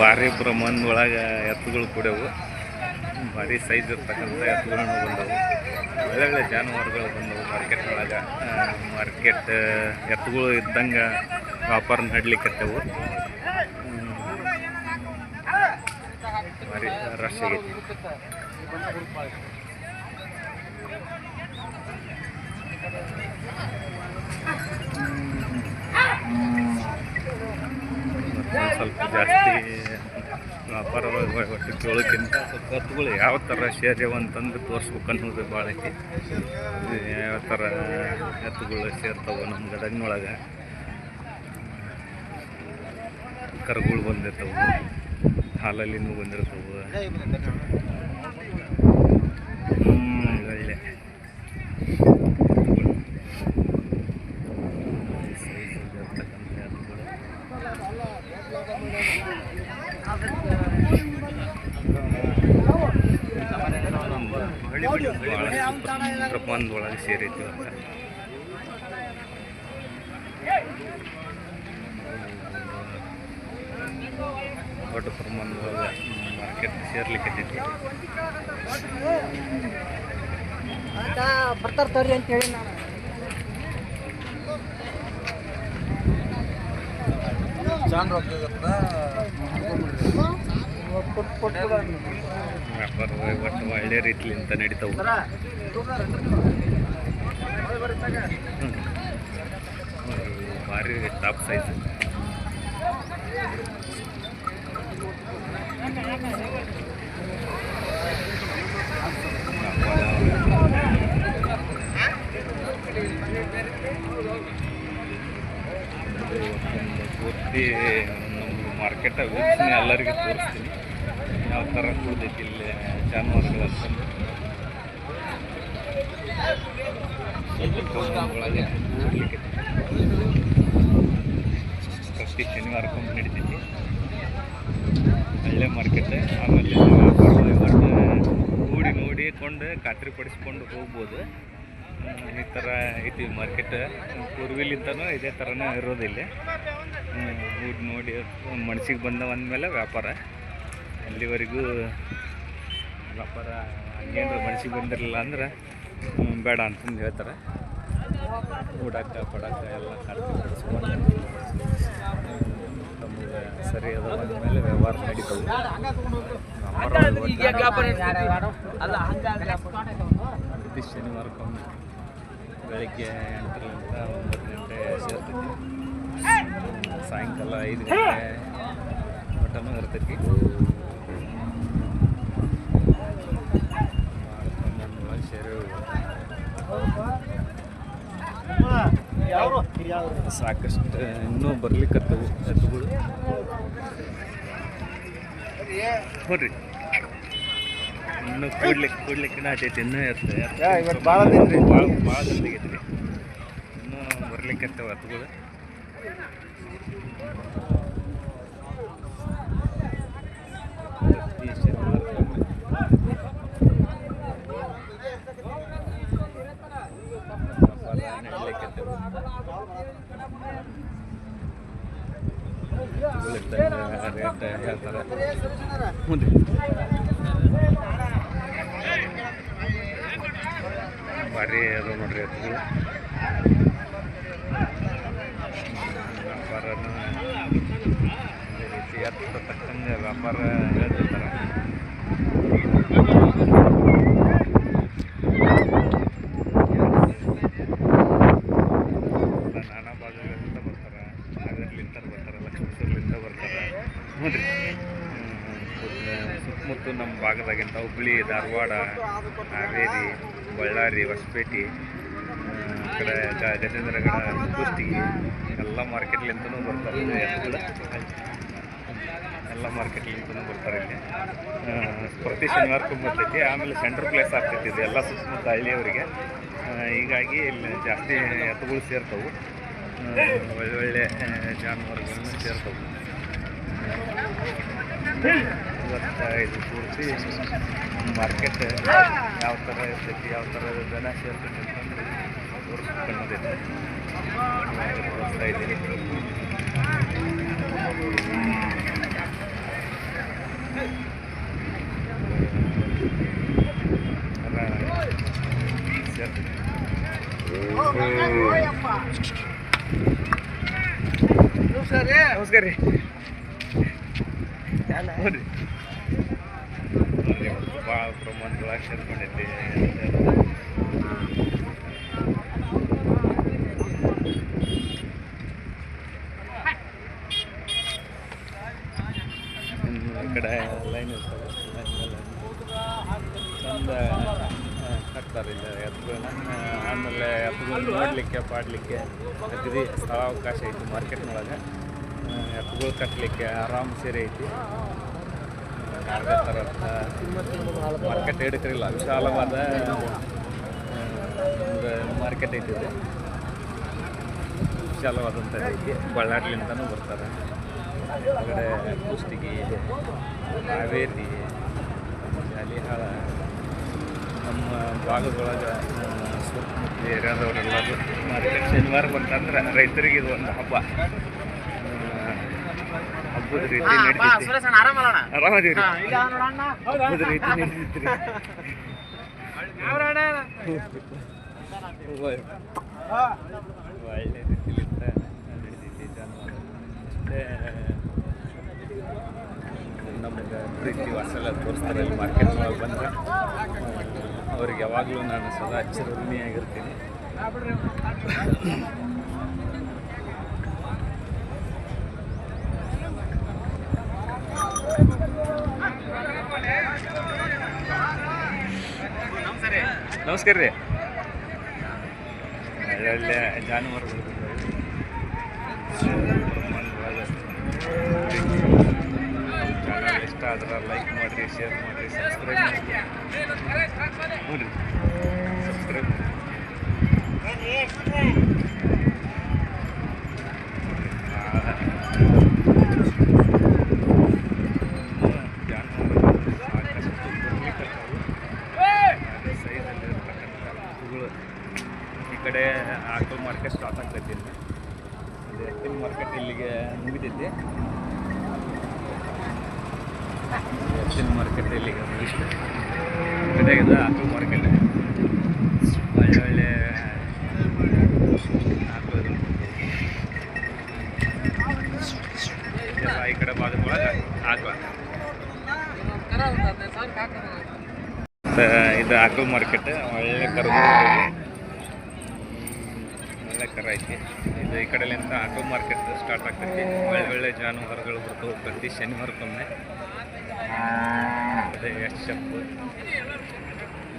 ಭಾರಿ ಪ್ರಮಾಣದೊಳಗೆ ಎತ್ತುಗಳು ಕೂಡವು. ಭಾರಿ ಸೈಜ್ ಇರ್ತಕ್ಕಂಥ ಎತ್ತುಗಳನ್ನು ಬಂದವು. ಒಳ್ಳೆ ಒಳ್ಳೆ ಜಾನುವಾರುಗಳು ಬಂದವು ಮಾರ್ಕೆಟ್ ಒಳಗೆ. ಮಾರ್ಕೆಟ್ ಎತ್ತುಗಳು ಇದ್ದಂಗೆ ವ್ಯಾಪಾರ ನಡ್ಲಿಕ್ಕತ್ತವು ಭಾರಿ ರಶ್ ಆಗೈತಿ. ಸ್ವಲ್ಪ ಜಾಸ್ತಿ ವ್ಯಾಪಾರ ಒಟ್ಟು ಕೇಳೋಕ್ಕಿಂತ ಸ್ವಲ್ಪ ಎತ್ತುಗಳು ಯಾವ ಥರ ಸೇರ್ಯವ ಅಂತಂದು ತೋರಿಸ್ಬೇಕು ಅನ್ನೋದು ಭಾಳ ಐತಿ. ಯಾವ ಥರ ಎತ್ತುಗಳು ಸೇರ್ತಾವೆ ನಮ್ಮ ಗದಗಿನೊಳಗೆ. ಕರುಗಳು ಬಂದಿರ್ತವೆ, ಹಾಲಲ್ಲಿನೂ ಬಂದಿರ್ತಾವೆ ಹ್ಮ್, ಒಳ್ಳೆ size ಇರ್ತಕ್ಕಂಥ ಎತ್ತುಗಳು. ಭಾಳಷ್ಟು ಪ್ರಮಾಣದೊಳಗೆ ಸೇರೈತಿ ಅಂತ. ದೊಡ್ಡ ಪ್ರಮಾಣದೊಳಗೆ ಮಾರ್ಕೆಟ್ ಸೇರ್ಲಿಕ್ಕೆ ಬರ್ತಾರ ತೋರಿ ಅಂತ ಹೇಳಿ ನಾನು. ಚಾನ್ ರೊಕ್ಕ ವ್ಯಾಪಾರ ಒಟ್ಟು ಒಳ್ಳೆ ರೀತಿಲಿಂದ ನಡೀತಾವೆ ಭಾರಿ ಟಾಪ್ ಸೈಜ್ ಪೂರ್ತಿ ನಮ್ಮ ಮಾರ್ಕೆಟ್ ವೀಕ್ಷಣೆ ಎಲ್ಲರಿಗೂ ತೋರಿಸ್ತೀನಿ. ಯಾವ ಥರ ಕೂಡೈತಿ ಇಲ್ಲಿ ಜಾನುವಾರುಗಳ ಪ್ರತಿ ಶನಿವಾರಕ್ಕೊಮ್ಮೆ ನಡೀತೈತಿ. ಹಳ್ಳೆ ಮಾರ್ಕೆಟ್ ಆಮೇಲೆ ನೋಡಿ ಕೂಡಿ ನೋಡಿಕೊಂಡು ಖಾತ್ರಿಪಡಿಸ್ಕೊಂಡು ಹೋಗ್ಬೋದು. ಹ್ಮ್, ಈ ಥರ ಐತಿ ಮಾರ್ಕೆಟ್ ಪೂರ್ವಿಲಿಂದನೂ ಇದೇ ಥರನೇ ಇರೋದಿಲ್ಲ. ಊಡಿ ನೋಡಿ ಮನ್ಸಿಗೆ ಬಂದವ ಅಂದಮೇಲೆ ವ್ಯಾಪಾರ. ಅಲ್ಲಿವರೆಗೂ ವ್ಯಾಪಾರ ಹಂಗೇನು ಮನಸ್ಸಿಗೆ ಬಂದಿರಲಿಲ್ಲ ಅಂದ್ರೆ ಬೇಡ ಅಂತಂದು ಹೇಳ್ತಾರೆ. ಊಟಕ್ಕೆ ಕೊಡಕ್ಕೆ ಎಲ್ಲ ನಮಗೆ ಸರಿ ಅದ ಮೇಲೆ ವ್ಯವಹಾರ ನಡೀತವೆ ಪ್ರತಿ ಶನಿವಾರಕ್ಕೊಮ್ಮೆ ಬೆಳಗ್ಗೆ ಎಂಟರಿಂದ ಒಂಬತ್ತು ಗಂಟೆ ಸೇರ್ತೈತಿ. ಸಾಯಂಕಾಲ ಐದು ಗಂಟೆ ಮಟನೂ ಇರ್ತೈತಿ ಭಾಳ ಪ್ರಮಾಣದೊಳಗೆ ಸೇರಿ ಸಾಕಷ್ಟು ಇನ್ನೂ ಬರ್ಲಿಕ್ಕತ್ತವು ಎತ್ತುಗಳು ನೋಡ್ರಿ. ಇನ್ನು ಕೂಡ್ಲಿಕ್ಕೆ ಕೂಡ್ಲಿಕ್ಕೆ ನಾಟೈತಿ ಇನ್ನೂ ಎತ್ತ ಇವತ್ತು ಭಾಳ ಭಾಳ ಭಾಳ ಭಾಳ ರೀ ಇನ್ನೂ ಬರ್ಲಿಕ್ಕತ್ತವ ಎತ್ತುಗಳು ಪ್ರತಿ ಶನಿವಾರಕ್ಕೊಮ್ಮೆ ರೇಟ್ ಹೇಳ್ತಾರೆ ಮುಂದೆ ಭಾರಿ ಅದು ನೋಡ್ರಿ ಎತ್ತುಗಳು ವ್ಯಾಪಾರನ ಅದೇ ರೀತಿ ಎತ್ತ ತಕ್ಕಂಗೆ ವ್ಯಾಪಾರ ಹೇಳ್ತಿರ್ತಾರೆ ನಾನಾ ಭಾಗಗಳಿಂದ ಬರ್ತಾರೆ ನಗರಲಿಂದ ಬರ್ತಾರೆ ಲಕ್ಷ್ಮೇಶ್ವರಲಿಂದ ಬರ್ತಾರೆ ನೋಡ್ರಿ. ಸುತ್ತಮುತ್ತ ನಮ್ಮ ಭಾಗದಾಗಿಂತ ಹುಬ್ಳಿ, ಧಾರವಾಡ, ಹಾವೇರಿ, ಬಳ್ಳಾರಿ, ಹೊಸಪೇಟೆ ಕಡೆ ಗಜೇಂದ್ರಗಡ ಕುಸ್ತಿ ಎಲ್ಲ ಮಾರ್ಕೆಟ್ಲಿಂದನೂ ಬರ್ತಾರೆ. ಎಲ್ಲ ಎಲ್ಲ ಮಾರ್ಕೆಟ್ಲಿಂದನೂ ಬರ್ತಾರೆ ಇಲ್ಲಿ. ಪ್ರತಿ ಶನಿವಾರಕ್ಕೂ ಬರ್ತೈತಿ ಆಮೇಲೆ ಸೆಂಟ್ರ್ ಪ್ಲೇಸ್ ಆಗ್ತೈತಿ ಇದು, ಎಲ್ಲ ಸುತ್ತಮುತ್ತ ಹಳ್ಳಿಯವರಿಗೆ. ಹೀಗಾಗಿ ಇಲ್ಲಿ ಜಾಸ್ತಿ ಎತ್ತುಗಳು ಸೇರ್ತವು. ಒಳ್ಳೆ ಒಳ್ಳೆ ಸೇರ್ತವು. ಇವತ್ತು ಇದು ಪೂರ್ತಿ ಮಾರ್ಕೆಟ್ ಯಾವ ಥರ ಇರ್ತೈತಿ ಯಾವ ಥರ ಜನ ಸೇರ್ತೈತಿ ಅಂತಂದು ನಮಸ್ಕಾರ ರೀ. ಭಾಳ ಈ ಕಡೆ ಲೈನ್ ಚಂದ ಎತ್ತುಗಳನ್ನ ಆಮೇಲೆ ಎತ್ತುಗಳು ನೋಡಲಿಕ್ಕೆ ಪಾಡಲಿಕ್ಕೆ ಅಗದಿ ಸ್ಥಳಾವಕಾಶ ಐತಿ ಮಾರ್ಕೆಟ್ನೊಳಗೆ ಎತ್ತುಗಳು ಕಟ್ಟಲಿಕ್ಕೆ ಆರಾಮ್ ಸೇರಿ ಐತಿ. ಮಾರ್ಕೆಟ್ ಹಿಡಿಕ್ರಿಲ್ಲ, ವಿಶಾಲವಾದ ಒಂದು ಮಾರ್ಕೆಟ್ ಐತಿ ವಿಶಾಲವಾದಂಥ ರೀತಿ ಬಳ್ಳಾರಿಲಿಂದನೂ ಬರ್ತಾರೆ. ಹೊರಗಡೆ ಕುಷ್ಟಗಿ ಹಾವೇರಿ, ಜಾಲಿಹಾಳ, ನಮ್ಮ ಭಾಗದೊಳಗೆ ಸುತ್ತಮುತ್ತ ಏರಿಯಾದವರೆಲ್ಲರೂ ಮಾರ್ಕೆಟ್ ಶನಿವಾರ ಬಂತಂದ್ರೆ ರೈತರಿಗೆ ಇದು ಒಂದು ಹಬ್ಬ. ಹಬ್ಬದ ರೀತಿ ರೀತಿ ಒಳ್ಳೆ ರೀತಿಲಿಂದ ಜಾನುವಾರು ನಮಗೆ ಪ್ರೀತಿ ವಾಸಲ್ಲ ತೋರಿಸ್ತಾರೆ ಇಲ್ಲಿ ಮಾರ್ಕೆಟ್ ಒಳಗೆ ಬಂದರೆ ಅವ್ರಿಗೆ ಯಾವಾಗಲೂ ನಾನು ಸದಾ ಚಿರಋಣಿಯಾಗಿರ್ತೀನಿ ನಮಸ್ಕಾರ ರೀ. ಒಳ್ಳೆ ಜಾನುವಾರುಗಳು. ಚಾನಲ್ ಇಷ್ಟ ಆದ್ರೆ ಲೈಕ್ ಮಾಡಿರಿ ಶೇರ್ ಮಾಡಿರಿ ಸಬ್ಸ್ಕ್ರೈಬ್ ಮಾಡಿ ನೋಡಿರಿ. ಸಬ್ಸ್ಕ್ರೈಬ್ ಈ ಕಡೆ ಆಟೋ ಮಾರ್ಕೆಟ್ ಸ್ಟಾರ್ಟ್ ಆಗ್ತೈತಿ ಇಲ್ಲಿ ಇದು ಎತ್ತಿನ ಮಾರ್ಕೆಟ್ ಇಲ್ಲಿಗೆ ಮುಗಿತೈತಿ ಎತ್ತಿನ ಮಾರ್ಕೆಟ್ ಕಡೆ ಇದು ಆಟೋ ಮಾರ್ಕೆಟ್ ಒಳ್ಳೆ. ಇದೆಲ್ಲ ಈ ಕಡೆ ಒಳಗೆ ಆಕಳ ಇದು ಆಕಳ ಮಾರ್ಕೆಟ್ ಒಳ್ಳೆ ಕರು ಒಳ್ಳೆ ಕರ ಐತಿ ಇದು ಈ ಕಡೆಲಿಂದ ಆಕಳು ಮಾರ್ಕೆಟ್ ಸ್ಟಾರ್ಟ್ ಆಗ್ತೈತಿ ಒಳ್ಳೆ ಒಳ್ಳೆ ಜಾನುವಾರುಗಳು ಬರ್ತವೆ ಪ್ರತಿ ಶನಿವಾರಕ್ಕೊಮ್ಮೆ ಅದೇ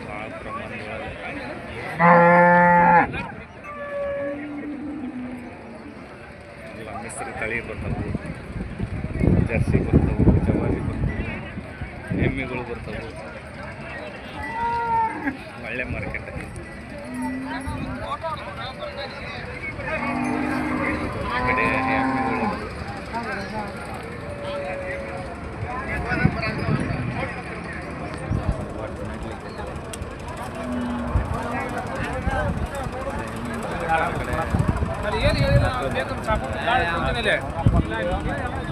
ಭಾಳ ಪ್ರಮಾಣದೊಳಗೆ ಎಲ್ಲ ಮಿಶ್ರ ತಳಿ ಬರ್ತವೆ ಜರ್ಸಿ ಬರ್ತವೆ ಜವಾರಿ ಬರ್ತವೆ ಎಮ್ಮೆಗಳು ಬರ್ತವೆ ಒಳ್ಳೆ ಮಾರ್ಕೆಟ್ ಕಡೆ ಎಮ್ಮೆಗಳು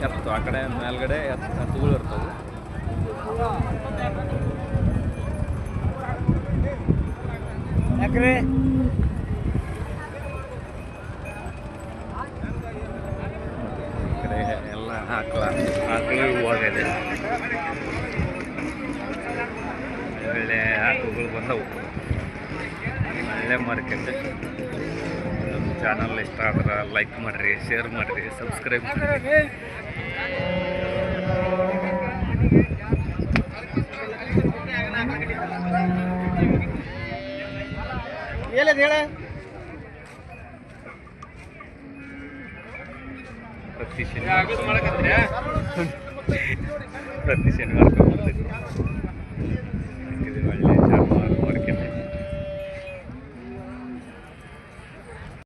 ಎತ್ತು ಆ ಕಡೆ ಇರ್ತವೆ. ಯಾಕ್ರಿ? ಎಲ್ಲ ಆಕಳ ಆಕಳು ಹೂವಾಗಿದೆ ಒಳ್ಳೆ ಆಕಳುಗಳು ಬಂದವು. ಒಳ್ಳೆ ಮಾರ್ಕೆಟ್. ನಮ್ಮ ಚಾನಲ್ ಇಷ್ಟ ಆದ್ರೆ ಲೈಕ್ ಮಾಡಿರಿ ಶೇರ್ ಮಾಡಿರಿ ಸಬ್ಸ್ಕ್ರೈಬ್ ಮಾಡಿರಿ. ಹೇಳದ್ ಹೇಳ? ಪ್ರತಿ ಶನಿವಾರ ಪ್ರತಿ ಶನಿವಾರ